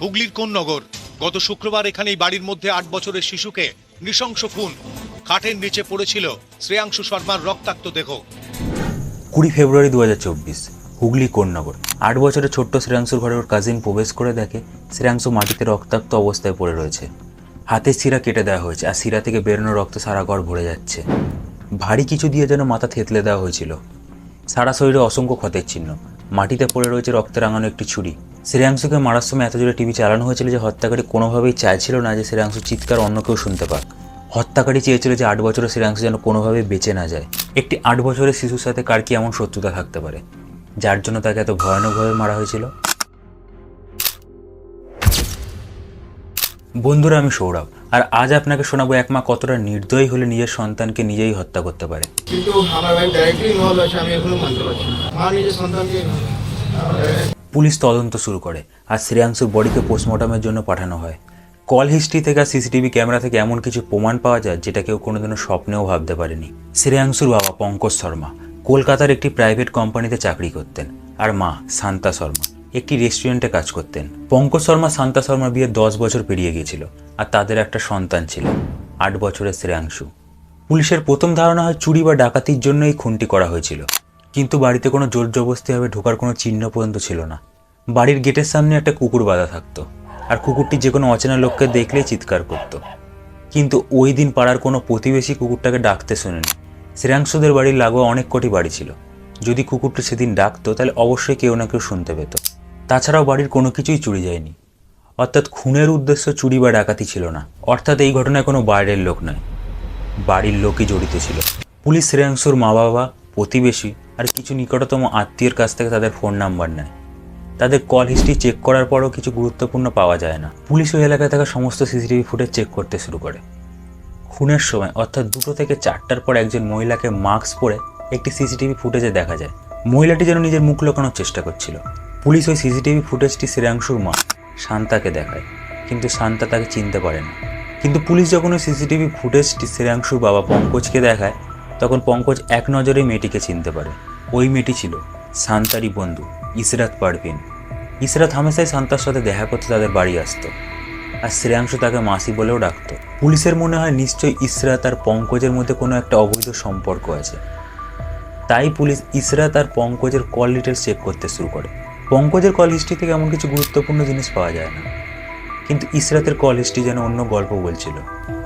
হুগলির কোন নগর? গত শুক্রবার এখানেই বাড়ির মধ্যে আট বছরের শিশুকে নৃশংস খুন। খাটের নিচে পড়েছিল শ্রেয়াংশু শর্মার রক্তাক্ত দেহ। কুড়ি ফেব্রুয়ারি দু হাজার চব্বিশ, হুগলি কোন্নগর আট বছরের ছোট্ট শ্রেয়াংশুর ঘরে ওর কাজিন প্রবেশ করে দেখে শ্রেয়াংশু মাটিতে রক্তাক্ত অবস্থায় পড়ে রয়েছে। হাতের শিরা কেটে দেওয়া হয়েছে, আর শিরা থেকে বেরোনো রক্ত সারা ঘর ভরে যাচ্ছে। ভারী কিছু দিয়ে যেন মাথা থেতলে দেওয়া হয়েছিল। সারা শরীরে অসংখ্য ক্ষতের চিহ্ন। মাটিতে পড়ে রয়েছে রক্তে রাঙানো একটি ছুরি। শ্রেয়াংশুকে মারার সময় এত জোরে টিভি চালানো হয়েছিল যে হত্যাকারী কোনোভাবেই চাইছিল না যে শ্রেয়াংশু চিৎকার অন্য কেউ শুনতে পাক। হত্যাকারী চেয়েছিল যে আট বছরের শ্রেয়াংশু যেন কোনোভাবেই বেঁচে না যায়। একটি আট বছরের শিশুর সাথে কার কি এমন শত্রুতা থাকতে পারে? যার জন্য তাকে এত ভয়ানকভাবে মারা হয়েছিল? বন্ধুরা, আমি সৌরভ। আর আজ আপনাকে শোনাবো এক মা কতটা নির্দয়ী হলে নিজের সন্তানকে নিজেই হত্যা করতে পারে। কিন্তু আমার ভাই ডাইরেক্টলি ইনভলভ আছে, আমি এখনও মানতে পারছি মা নিজের সন্তানকে পুলিশ তদন্ত শুরু করে, আর শ্রেয়াংশুর বডিকে পোস্টমর্টমের জন্য পাঠানো হয়। কল হিস্ট্রি থেকে আর সিসিটিভি ক্যামেরা থেকে এমন কিছু প্রমাণ পাওয়া যায়, যেটা কেউ কোনোদিনও স্বপ্নেও ভাবতে পারেনি। শ্রেয়াংশুর বাবা পঙ্কজ শর্মা কলকাতার একটি প্রাইভেট কোম্পানিতে চাকরি করতেন, আর মা শান্তা শর্মা একটি রেস্টুরেন্টে কাজ করতেন। পঙ্কজ শর্মা শান্তা শর্মার বিয়ে দশ বছর পেরিয়ে গিয়েছিল, আর তাদের একটা সন্তান ছিল, আট বছরের শ্রেয়াংশু। পুলিশের প্রথম ধারণা হয় চুরি বা ডাকাতির জন্য এই খুনটি করা হয়েছিল। কিন্তু বাড়িতে কোনো জোর জবস্তিভাবে ঢোকার কোনো চিহ্ন পর্যন্ত ছিল না। বাড়ির গেটের সামনে একটা কুকুর বাঁধা থাকতো, আর কুকুরটি যে কোনো অচেনা লোককে দেখলেই চিৎকার করত। কিন্তু ওই দিন পাড়ার কোনো প্রতিবেশী কুকুরটাকে ডাকতে শোনেনি। শ্রেয়াংশুদের বাড়ির লাগোয়া অনেক কটি বাড়ি ছিল। যদি কুকুরটি সেদিন ডাকতো, তাহলে অবশ্যই কেউ না কেউ শুনতে পেত। তাছাড়াও বাড়ির কোনো কিছুই চুরি যায়নি। অর্থাৎ খুনের উদ্দেশ্য চুরি বা ডাকাতি ছিল না। অর্থাৎ এই ঘটনায় কোনো বাইরের লোক নয় বাড়ির লোকই জড়িত ছিল। পুলিশ শ্রেয়াংশুর মা বাবা প্রতিবেশী আর কিছু নিকটতম আত্মীয়ের কাছ থেকে তাদের ফোন নাম্বার নেয়। তাদের কল হিস্ট্রি চেক করার পরও কিছু গুরুত্বপূর্ণ পাওয়া যায় না। পুলিশ ওই এলাকায় থাকা সমস্ত সিসিটিভি ফুটেজ চেক করতে শুরু করে। খুনের সময়, অর্থাৎ দুটো থেকে চারটার পর একজন মহিলাকে মাস্ক পরে একটি সিসিটিভি ফুটেজে দেখা যায়। মহিলাটি যেন নিজের মুখ লুকানোর চেষ্টা করছিল। পুলিশ ওই সিসিটিভি ফুটেজটি শ্রেয়াংশুর মা, শান্তাকে দেখায়। কিন্তু শান্তা তাকে চিনতে পারে না। কিন্তু পুলিশ যখন ওই সিসিটিভি ফুটেজটি শ্রেয়াংশুর বাবা পঙ্কজকে দেখায় তখন পঙ্কজ এক নজরেই মেয়েটিকে চিনতে পারে। ওই মেয়েটি ছিল শান্তারই বন্ধু, ইসরাত পারভিন। ইসরাত হামেশাই সান্তার সাথে দেখা করতে তাদের বাড়ি আসতো আর শ্রেয়াংশু তাকে মাসি বলেও ডাকতো। পুলিশের মনে হয় নিশ্চয়ই ইসরাত আর পঙ্কজের মধ্যে কোনো একটা অবৈধ সম্পর্ক আছে। তাই পুলিশ ইসরাত আর পঙ্কজের কল ডিটেলস চেক করতে শুরু করে। পঙ্কজের কল হিস্ট্রি থেকে এমন কিছু গুরুত্বপূর্ণ জিনিস পাওয়া যায় না। কিন্তু ইসরাতের কল হিস্ট্রি যেন অন্য গল্প বলছিল।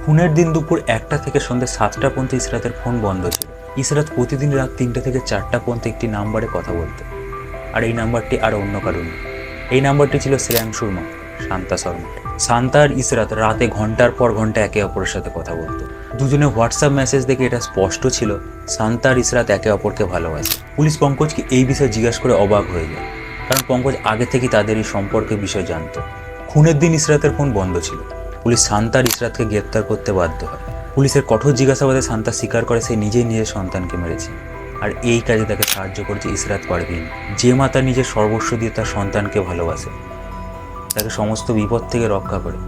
খুনের দিন দুপুর একটা থেকে সন্ধ্যে সাতটা পর্যন্ত ইসরাতের ফোন বন্ধ ছিল। ইসরাত প্রতিদিন রাত তিনটে থেকে চারটা পর্যন্ত একটি নাম্বারে কথা বলতো। আর এই নাম্বারটি আর অন্য কারণ এই নাম্বারটি ছিল শ্রেয়াংশুর মা শান্তা শর্মা। শান্তা আর ইসরাত রাতে ঘণ্টার পর ঘণ্টা একে অপরের সাথে কথা বলতো। দুজনে হোয়াটসঅ্যাপ মেসেজ দেখে এটা স্পষ্ট ছিল, শান্তা আর ইসরাত একে অপরকে ভালোবাসে। পুলিশ পঙ্কজকে এই বিষয়ে জিজ্ঞাসা করে অবাক হয়ে যায়। কারণ পঙ্কজ আগে থেকেই তাদের এই সম্পর্কের বিষয় জানতো। খুনের দিন ইসরাতের ফোন বন্ধ ছিল। পুলিশ শান্তা আর ইসরাতকে গ্রেপ্তার করতে বাধ্য হয়। পুলিশের কঠোর জিজ্ঞাসাবাদে শান্তা স্বীকার করে সে নিজেই নিজের সন্তানকে মেরেছে। আর এই কাজে তাকে সাহায্য করেছে ইসরাত পারভিন। যে মা তার নিজের সর্বস্ব দিয়ে তার সন্তানকে ভালোবাসে, তাকে সমস্ত বিপদ থেকে রক্ষা করে,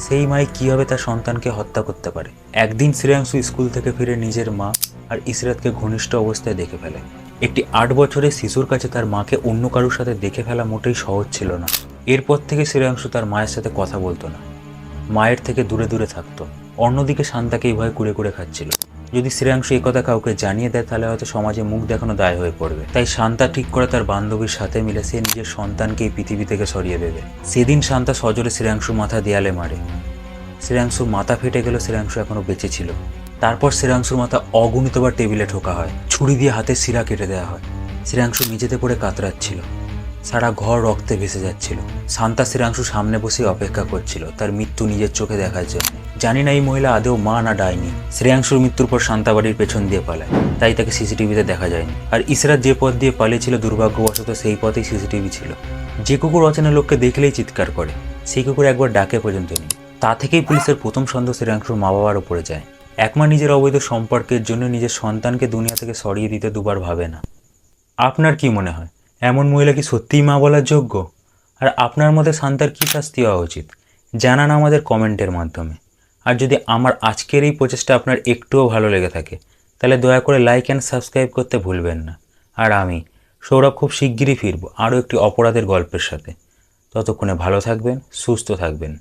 সেই মাই কীভাবে তার সন্তানকে হত্যা করতে পারে? একদিন শ্রেয়াংশু স্কুল থেকে ফিরে নিজের মা আর ইসরাতকে ঘনিষ্ঠ অবস্থায় দেখে ফেলে। একটি আট বছরের শিশুর কাছে তার মাকে অন্য কারোর সাথে দেখে ফেলা মোটেই সহজ ছিল না। এরপর থেকে শ্রেয়াংশু তার মায়ের সাথে কথা বলতো না। মায়ের থেকে দূরে দূরে থাকতো। অন্যদিকে শান্তাকে এই ভয় কুড়ে কুড়ে খাচ্ছিল। যদি শ্রেয়াংশু এই কথা কাউকে জানিয়ে দেয়, তাহলে হয়তো সমাজে মুখ দেখানো দায় হয়ে পড়বে। তাই শান্তা ঠিক করে তার বান্ধবীর সাথে মিলে সে নিজের সন্তানকে এই পৃথিবী থেকে সরিয়ে দেবে। সেদিন শান্তা সজোরে শ্রেয়াংশু মাথা দেয়ালে মারে। শ্রেয়াংশুর মাথা ফেটে গেল শ্রেয়াংশু এখনও বেঁচে ছিল। তারপর শ্রেয়াংশুর মাথা অগণিতবার টেবিলে ঠোকা হয়। ছুরি দিয়ে হাতে শিরা কেটে দেওয়া হয়। শ্রেয়াংশু মেঝেতে পড়ে কাতরাচ্ছিল। সারা ঘর রক্তে ভেসে যাচ্ছিল। শান্তা শ্রেয়াংশু সামনে বসে অপেক্ষা করছিল। তার মৃত্যু নিজের চোখে দেখার জন্য। জানি না এই মহিলা আদেও মা না ডায়নি শ্রেয়াংশুর মৃত্যুর পর শান্তা বাড়ির পেছন দিয়ে পালায়। তাই তাকে সিসিটিভিতে দেখা যায়নি। আর ইসরাত যে পথ দিয়ে পালিয়েছিল দুর্ভাগ্যবশত সেই পথেই সিসিটিভি ছিল। যে কুকুর অচেনা লোককে দেখলেই চিৎকার করে, সেই কুকুর একবার ডাকে পর্যন্ত নেই। তা থেকেই পুলিশের প্রথম সন্দেহ শ্রেয়াংশুর মা বাবার উপরে যায়। একমা নিজের অবৈধ সম্পর্কের জন্য নিজের সন্তানকে দুনিয়া থেকে সরিয়ে দিতে দুবার ভাবে না। আপনার কি মনে হয়? এমন মহিলা কি সত্যিই মা বলার যোগ্য? আর আপনার মতে শান্তার কী শাস্তি হওয়া উচিত? জানান আমাদের কমেন্টের মাধ্যমে। আর যদি আমার আজকের এই প্রচেষ্টা আপনার একটুও ভালো লেগে থাকে, তাহলে দয়া করে লাইক অ্যান্ড সাবস্ক্রাইব করতে ভুলবেন না। আর আমি, সৌরভ, খুব শিগগিরই ফিরব আরও একটি অপরাধের গল্পের সাথে। ততক্ষণে ভালো থাকবেন, সুস্থ থাকবেন।